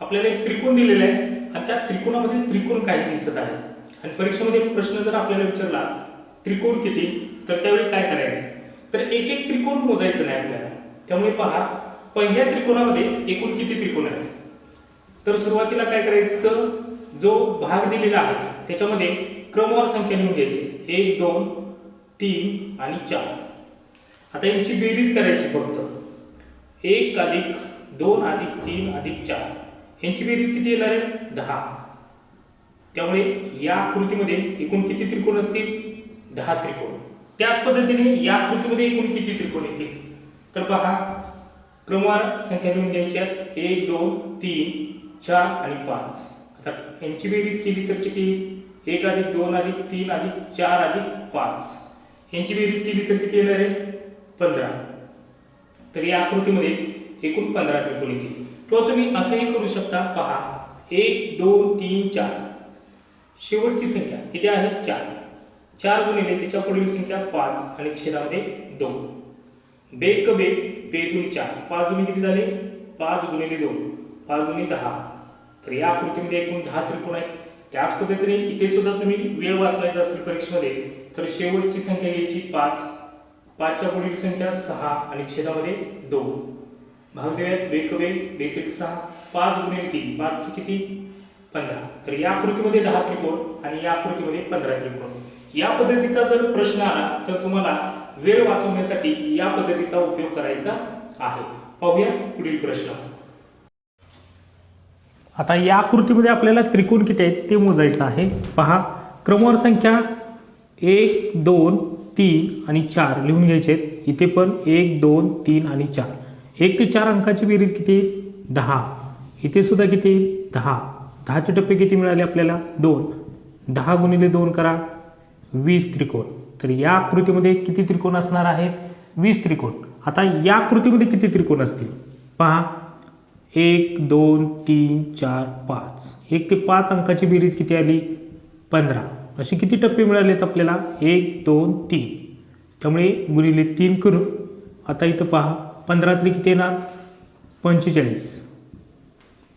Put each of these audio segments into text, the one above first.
आपल्याला एक त्रिकोण दिलेला आहे. आणि त्या त्रिकोणामध्ये त्रिकोण काही दिसत आहे? आणि परीक्षेमध्ये प्रश्न जर आपल्याला विचारला त्रिकोण किती? तर त्यावेळी काय करायचं? तर एक एक त्रिकोण मोजायचं नाही आपल्याला. त्यामुळे पहा पहिल्या त्रिकोणामध्ये एकूण किती त्रिकोण आहेत? तर सुरुवातीला काय करायचं? जो भाग दिलेला आहे त्याच्यामध्ये क्रमवार संख्या लिहून घ्यायची. एक दोन तीन आणि चार. आता यांची बेरीज करायची फक्त. एक अधिक दोन अधिक तीन अधिक चार. यांची बेरीज किती येणार आहे? दहा. त्यामुळे या आकृतीमध्ये एकूण किती त्रिकोण असतील? दहा त्रिकोण. त्याच पद्धतीने या आकृतीमध्ये एकूण किती त्रिकोण येतील? तर पहा क्रमवार संख्या लिहून घ्यायच्या एक दोन तीन चार आणि पाच. आता यांची बेरीज केली तर किती? एक अधिक दोन अधिक तीन अधिक चार अधिक पाच. यांची बेरीज केली तर किती येणार आहे? पंधरा. तर या आकृतीमध्ये एकूण पंधरा त्रिकोण येतील. किंवा तुम्ही असंही करू शकता पहा. एक दोन तीन चार. शेवटची संख्या किती आहे? चार. चार गुणिले त्याच्या पुढील संख्या पाच आणि छेदामध्ये दोन. बेक बेक बेदून चार. पाच गुणे किती झाले? पाच गुणिले दोन. पाच गुणे दहा. तर या आकृतीमध्ये एकूण दहा त्रिकोण आहेत. त्याच पद्धतीने इथे सुद्धा तुम्ही वेळ वाचवायचा असेल परीक्षेमध्ये तर शेवटची संख्या घ्यायची पाच. पाचच्या पुढील संख्या सहा आणि छेदामध्ये दोन. भाग बेकवे बेत्रिक सहा पाच गुणिले तीन पाच किती पंधरा. तर या आकृतीमध्ये दहा त्रिकोण आणि या आकृतीमध्ये पंधरा त्रिकोण. या पद्धतीचा जर प्रश्न आला तर तुम्हाला वेळ वाचवण्यासाठी या पद्धतीचा उपयोग करायचा आहे. पाहूया पुढील प्रश्न. आता या आकृतीमध्ये आपल्याला त्रिकोण किती आहेत ते मोजायचं आहे. पहा क्रमवार संख्या एक दोन तीन आणि चार लिहून घ्यायचे आहेत. इथे पण एक दोन तीन आणि चार. एक ते चार अंकाची बेरीज किती दहा. इथे सुद्धा किती येईल? दहा. दहाचे टप्पे किती मिळाले आपल्याला? दोन. दहा गुणिले दोन करा. वीस त्रिकोण. तर या आकृतीमध्ये किती त्रिकोण असणार आहेत? वीस त्रिकोण. आता या आकृतीमध्ये किती त्रिकोण असतील? पहा. एक दोन तीन चार पाच. एक ते पाच अंकाची बेरीज किती आली? पंधरा. असे किती टप्पे मिळालेत आपल्याला? एक दोन तीन. त्यामुळे गुणिले तीन करू आता इथं पहा. पंधरा तरी किती येणार? पंचेचाळीस.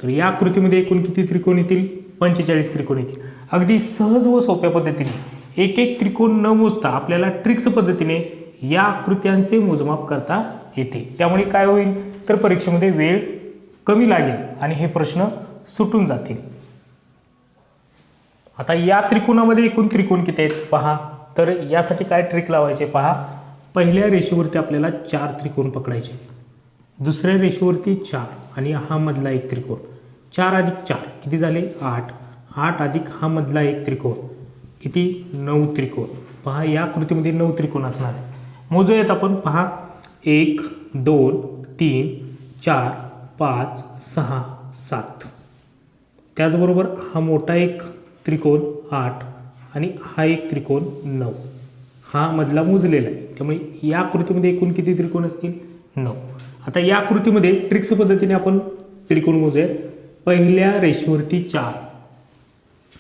तर या आकृतीमध्ये एकूण किती त्रिकोण येतील? पंचेचाळीस त्रिकोण येतील. अगदी सहज व सोप्या पद्धतीने एक एक त्रिकोण न मोजता आपल्याला ट्रिक्स पद्धतीने या आकृत्यांचे मोजमाप करता येते. त्यामुळे काय होईल? तर परीक्षेमध्ये वेळ कमी लागेल आणि हे प्रश्न सुटून जातील. आता या त्रिकोणामध्ये एकूण त्रिकोण किती आहेत? पहा. तर यासाठी काय ट्रिक लावायचे? पहा. पहिल्या रेषेवरती आपल्याला चार त्रिकोण पकडायचे. दुसऱ्या रेषेवरती चार आणि हा मधला एक त्रिकोण. चार अधिक चार किती झाले? आठ. आठ अधिक हा मधला एक त्रिकोण. किती? नऊ त्रिकोण. पहा या कृतीमध्ये नऊ त्रिकोण असणार आहे मोजूयात आपण. पहा एक दोन तीन चार पाच सहा सात. त्याचबरोबर हा मोठा एक त्रिकोण आठ आणि हा एक त्रिकोण नऊ. हा मधला मोजलेला आहे. त्यामुळे या आकृतीमध्ये एकूण किती त्रिकोण असतील? नऊ. आता या आकृतीमध्ये ट्रिक्स पद्धतीने आपण त्रिकोण मोजूयात. पहिल्या रेषेवरती चार.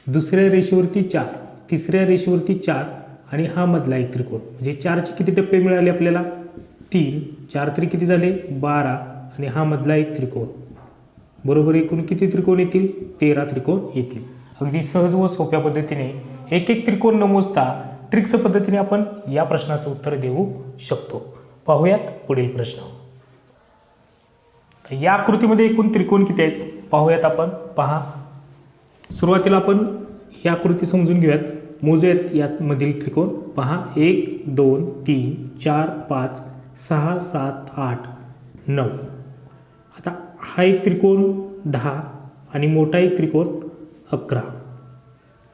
दुसऱ्या रेषेवरती चार. तिसऱ्या रेषेवरती चार. आणि हा मधला एक त्रिकोण. म्हणजे चारचे किती टप्पे मिळाले आपल्याला? तीन. चार तरी किती झाले? बारा. आणि हा मधला एक त्रिकोण. बरोबर एकूण किती त्रिकोण येतील? तेरा त्रिकोण येतील. अगदी सहज व सोप्या पद्धतीने एक एक त्रिकोण न मोजता ट्रिक्स पद्धतीने आपण या प्रश्नाचं उत्तर देऊ शकतो. पाहूयात पुढील प्रश्न. तर या आकृतीमध्ये एकूण त्रिकोण किती आहेत? पाहूयात आपण. पहा. सुरुवातीला आपण ही आकृती समजून घेऊयात. मोजूयात यामधील त्रिकोण. पहा. एक दोन तीन चार पाच सहा सात आठ नऊ. आता हा एक त्रिकोण दहा आणि मोठा एक त्रिकोण अकरा.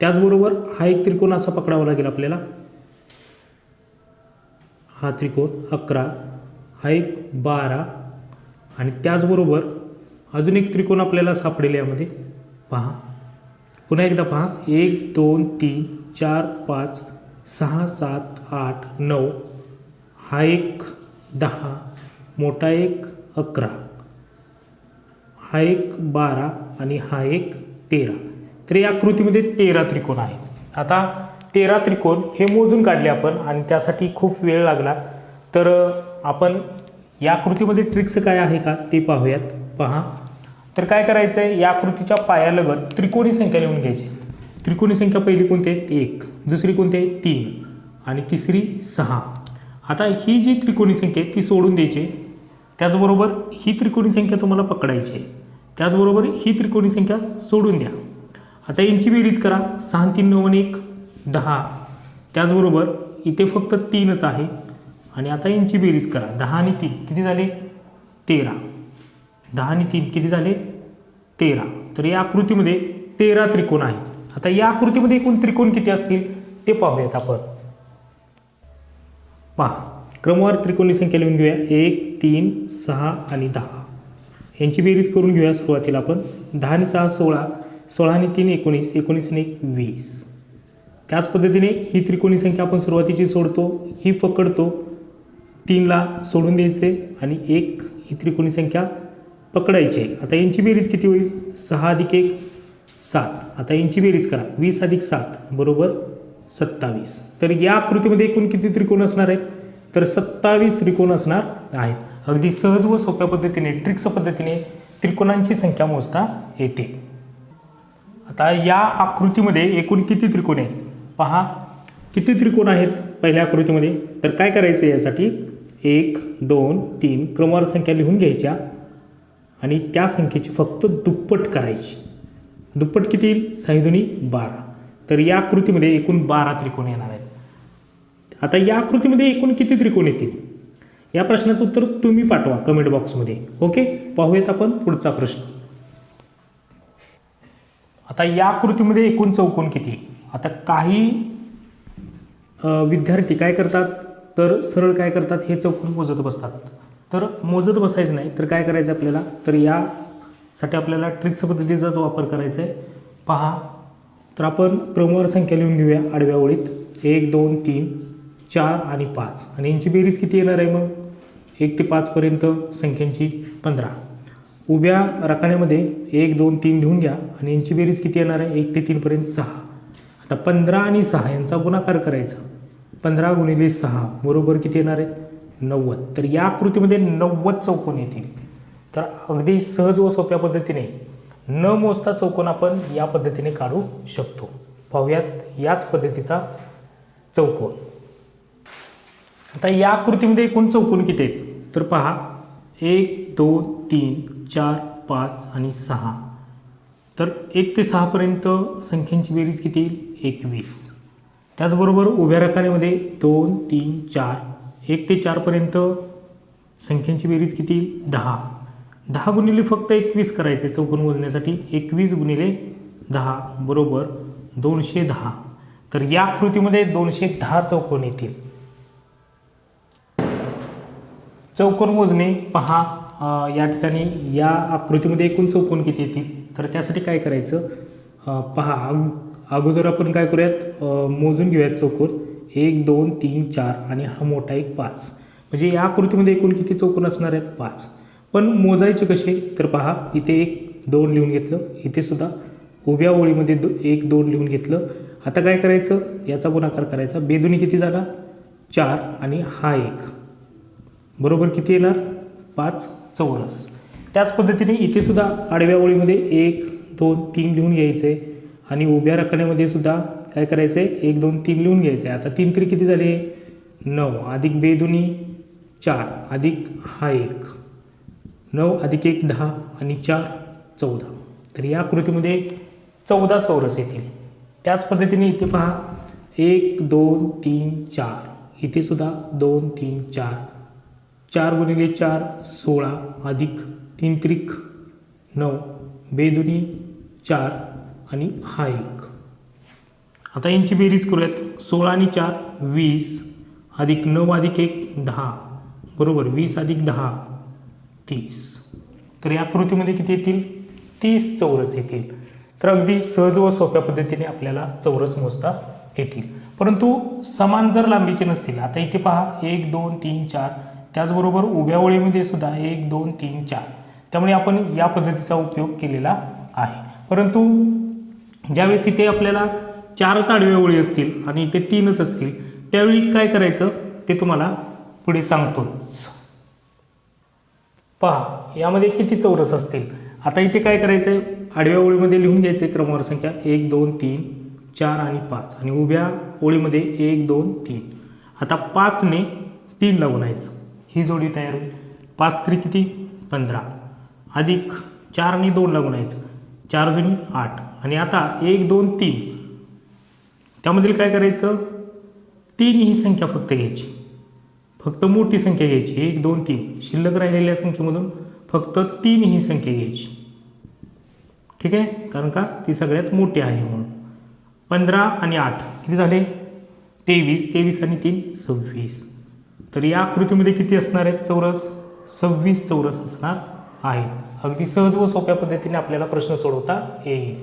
त्याचबरोबर हा एक त्रिकोण असा पकडावा लागेल आपल्याला. हा त्रिकोण अकरा हा एक बारा आणि त्याचबरोबर अजून एक त्रिकोण आपल्याला सापडेल यामध्ये. पहा. पुन्हा एकदा पहा. एक दोन तीन चार पाच सहा सात आठ नऊ. हा एक दहा मोठा एक अकरा. हा एक बारा आणि हा एक तेरा. तर या आकृतीमध्ये तेरा त्रिकोण आहेत. आता तेरा त्रिकोण हे मोजून काढले आपण आणि त्यासाठी खूप वेळ लागला. तर आपण या आकृतीमध्ये ट्रिक्स काय आहे का ते पाहूयात. पहा. तर काय करायचं आहे या आकृतीच्या पायालगत त्रिकोणी संख्या लिहून घ्यायची. त्रिकोणी संख्या पहिली कोणती आहे? एक. दुसरी कोणती आहे? तीन. आणि तिसरी सहा. आता ही जी त्रिकोणी संख्या आहे ती सोडून द्यायची. त्याचबरोबर ही त्रिकोणी संख्या तुम्हाला पकडायची आहे. त्याचबरोबर ही त्रिकोणी संख्या सोडून द्या. आता यांची बेरीज करा. सहा तीन नऊ एक दहा. त्याचबरोबर इथे फक्त तीनच आहे. आणि आता यांची बेरीज करा. दहा आणि तीन. किती झाले? तेरा. दहा आणि तीन किती झाले? तेरा. तर या आकृतीमध्ये तेरा त्रिकोण आहे आता या आकृतीमध्ये एकूण त्रिकोण किती असतील? ते पाहूयात आपण. पहा. क्रमवार त्रिकोणी संख्या लिहून घेऊया. एक तीन सहा आणि दहा. यांची बेरीज करून घेऊया सुरुवातीला आपण. दहा आणि सहा सोळा. सोळा आणि तीन एकोणीस एकोणीस आणि एक वीस. त्याच पद्धतीने ही त्रिकोणी संख्या आपण सुरुवातीची सोडतो ही पकडतो तीनला सोडून द्यायचे आणि एक ही त्रिकोणी संख्या पकडायची. आहे आता यांची बेरीज किती होईल? सहा अधिक एक सात. आता यांची बेरीज करा. वीस अधिक सात बरोबर सत्तावीस. तर या आकृतीमध्ये एकूण किती त्रिकोण असणार आहेत? तर सत्तावीस त्रिकोण असणार आहेत. अगदी सहज व सोप्या पद्धतीने ट्रिक्स पद्धतीने त्रिकोणांची संख्या मोजता येते. आता या आकृतीमध्ये एकूण किती त्रिकोण आहेत? पहा किती त्रिकोण आहेत पहिल्या आकृतीमध्ये? तर काय करायचं यासाठी? एक दोन तीन क्रमवार संख्या लिहून घ्यायच्या आणि त्या संख्येची फक्त दुप्पट करायची. दुप्पट किती येईल? साहिदुनी बारा. तर या आकृतीमध्ये एकूण बारा त्रिकोण येणार आहेत. आता या आकृतीमध्ये एकूण किती त्रिकोण येतील? या प्रश्नाचं उत्तर तुम्ही पाठवा कमेंट बॉक्समध्ये ओके पाहूयात आपण पुढचा प्रश्न. आता या आकृतीमध्ये एकूण चौकोन किती? आता काही विद्यार्थी काय करतात? तर सरळ काय करतात? हे चौकोन मोजत बसतात. तर मोजत बसायचं नाही तर काय करायचं आपल्याला? तर यासाठी आपल्याला ट्रिक्स पद्धतीचाच वापर करायचा आहे पहा. तर आपण क्रमवार संख्या लिहून घेऊया आडव्या ओळीत. एक दोन तीन चार आणि पाच. आणि यांची बेरीज किती येणार आहे मग? एक ते पाचपर्यंत संख्यांची पंधरा. उभ्या रकान्यामध्ये एक दोन तीन लिहून घ्या आणि यांची बेरीज किती येणार आहे? एक ते तीनपर्यंत सहा. आता पंधरा आणि सहा यांचा गुणाकार करायचा. पंधरा गुणिले सहा बरोबर किती येणार आहे? नव्वद. तर या आकृतीमध्ये नव्वद चौकोन येतील. तर अगदी सहज व सोप्या पद्धतीने न मोजता चौकोन आपण या पद्धतीने काढू शकतो. पाहूयात याच पद्धतीचा चौकोन. आता या आकृतीमध्ये एकूण चौकोन किती आहेत? तर पहा एक दोन तीन चार पाच आणि सहा. तर एक ते सहापर्यंत संख्यांची बेरीज किती? येईल एकवीस. त्याचबरोबर उभ्या रकान्यामध्ये दोन तीन चार एक ते चारपर्यंत संख्यांची बेरीज किती? येईल दहा. दहा गुणिले फक्त एकवीस करायचे चौकोन मोजण्यासाठी. एकवीस गुणिले दहा बरोबर दोनशे दहा. तर या आकृतीमध्ये दोनशे दहा चौकोन येतील. चौकोन मोजणे पहा. या ठिकाणी या आकृतीमध्ये एकूण चौकोन किती येतील? तर त्यासाठी काय करायचं? पहा अगोदर आपण काय करूयात? मोजून घेऊयात चौकोन. एक दोन तीन चार आणि हा मोठा एक पाच. म्हणजे या आकृतीमध्ये एकूण किती चौकोन असणार आहेत? पाच. पण मोजायचे कसे? तर पहा इथे एक दोन लिहून घेतलं. इथे सुद्धा उभ्या ओळीमध्ये दो एक दोन लिहून घेतलं. आता काय करायचं? याचा गुणाकार करायचा. बेदुनी किती झाला? चार आणि हा एक. बरोबर किती येणार? पाच. चौरस. त्याच पद्धतीने इथे सुद्धा आडव्या ओळीमध्ये एक दोन तीन लिहून घ्यायचे आणि उभ्या रकण्यामध्ये सुद्धा काय करायचं? आहे एक दोन तीन लिहून घ्यायचे. आता तीन तरी किती झाले? नऊ. अधिक बेदुनी चार. अधिक हा एक. नऊ अधिक एक दहा आणि चार चौदा. तर या आकृतीमध्ये चौदा चौरस येतील. त्याच पद्धतीने इथे पहा. एक दोन तीन चार. इथे सुद्धा दोन तीन चार. चार गुणिले चार सोळा अधिक तीन त्रिक नऊ बेदुनी चार आणि हा एक. आता यांची बेरीज करूयात. सोळा आणि चार वीस अधिक नऊ अधिक एक दहा. बरोबर वीस अधिक दहा तीस. तर या कृतीमध्ये किती येतील? तीस चौरस येतील. तर अगदी सहज व सोप्या पद्धतीने आपल्याला चौरस मोजता येतील. परंतु समान जर लांबीचे नसतील आता इथे पहा एक दोन तीन चार त्याचबरोबर उभ्या ओळीमध्ये सुद्धा एक दोन तीन चार. त्यामुळे आपण या पद्धतीचा उपयोग केलेला आहे. परंतु ज्यावेळेस इथे आपल्याला चारच आडव्या ओळी असतील आणि इथे तीनच असतील त्यावेळी काय करायचं ते तुम्हाला पुढे सांगतोच. पहा यामध्ये किती चौरस असतील? आता इथे काय करायचं आहे आडव्या ओळीमध्ये लिहून घ्यायचं आहे क्रमवार संख्या एक दोन तीन चार आणि पाच. आणि उभ्या ओळीमध्ये एक दोन तीन. आता पाचने तीन लावून ही जोडी तयार होईल. पाच त्री किती पंधरा. अधिक चार आणि दोन लागून यायचं. चार दोन्ही आठ. आणि आता एक दोन तीन. त्यामधील काय करायचं? तीन ही संख्या फक्त घ्यायची. फक्त मोठी संख्या घ्यायची. एक दोन तीन. शिल्लक राहिलेल्या संख्येमधून फक्त तीन ही संख्या घ्यायची. ठीक आहे? कारण का? ती सगळ्यात मोठी आहे म्हणून. पंधरा आणि आठ. किती झाले? तेवीस. तेवीस आणि तीन सव्वीस. तर या आकृतीमध्ये किती असणार आहेत? चौरस? सव्वीस चौरस असणार आहे अगदी सहज व सोप्या पद्धतीने आपल्याला प्रश्न सोडवता येईल.